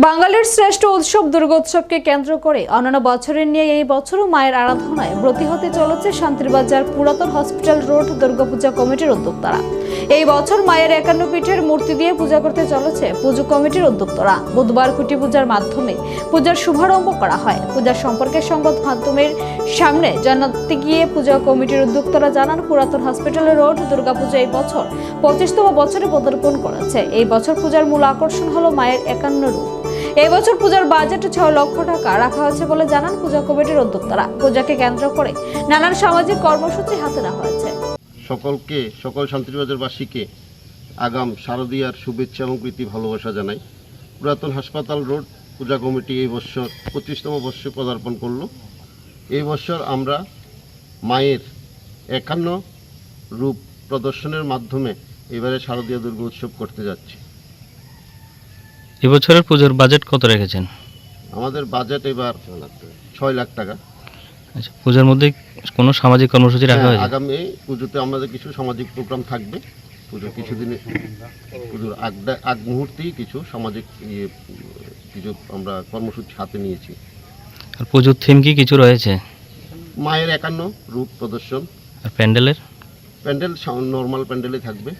বাঙালির শ্রেষ্ঠ উৎসব দুর্গোৎসবকে কেন্দ্র করে অন্যান্য বছরের নিয়ে এই বছরও মায়ের আরাধনায় ব্রতী হতে চলেছে শান্তিরবাজার পুরাতন হসপিটাল রোড দুর্গাপূজা কমিটির উদ্যোক্তারা। এই বছর মায়ের একান্ন পিঠের মূর্তি দিয়ে পূজা করতে চলেছে পুজো কমিটির উদ্যোক্তরা। বুধবার খুঁটি পূজার মাধ্যমে পূজার শুভারম্ভ করা হয়। পূজার সম্পর্কে সংবাদ মাধ্যমের সামনে জানাতে গিয়ে পূজা কমিটির উদ্যোক্তারা জানান, পুরাতন হসপিটাল রোড, দুর্গাপূজা এই বছর পঁচিশতম বছরে পদার্পণ করেছে। এই বছর পূজার মূল আকর্ষণ হলো মায়ের একান্ন রূপ। এই বছর পূজার বাজেট ছয় লক্ষ টাকা রাখা হয়েছে বলে জানান পূজা কমিটির উদ্যোক্তারা। পূজাকে কেন্দ্র করে নানান সামাজিক কর্মসূচি হাতে নেওয়া হয়েছে। সকলকে, সকল শান্তিবাজারবাসীকে আগাম শারদীয়ার শুভেচ্ছা এবং প্রীতি ভালোবাসা জানাই। পুরাতন হাসপাতাল রোড, পূজা কমিটি এই বছর পঁচিশতম বর্ষে পদার্পণ করল। এই বছর আমরা মায়ের একান্ন রূপ প্রদর্শনের মাধ্যমে এবারে শারদীয় দুর্গা উৎসব করতে যাচ্ছি। এবছরের পুজোর বাজেট কত রেখেছেন? আমাদের বাজেট এবার ছয় লাখ টাকা। আচ্ছা পুজোর মধ্যে কোনো সামাজিক কর্মসূচি রাখা হ্যাঁ, হয়েছে? আগামী পুজোতে আমাদের কিছু সামাজিক প্রোগ্রাম থাকবে। পুজো কিছুদিনে পুজোর আগ আগ মুহূর্তেই কিছু সামাজিক ইয়ে কিছু আমরা কর্মসূচি হাতে নিয়েছি। আর পুজোর থিম কি কিছু রয়েছে? মায়ের একান্ন রূপ প্রদর্শন। আর প্যান্ডেলের? প্যান্ডেল নর্মাল প্যান্ডেলে থাকবে।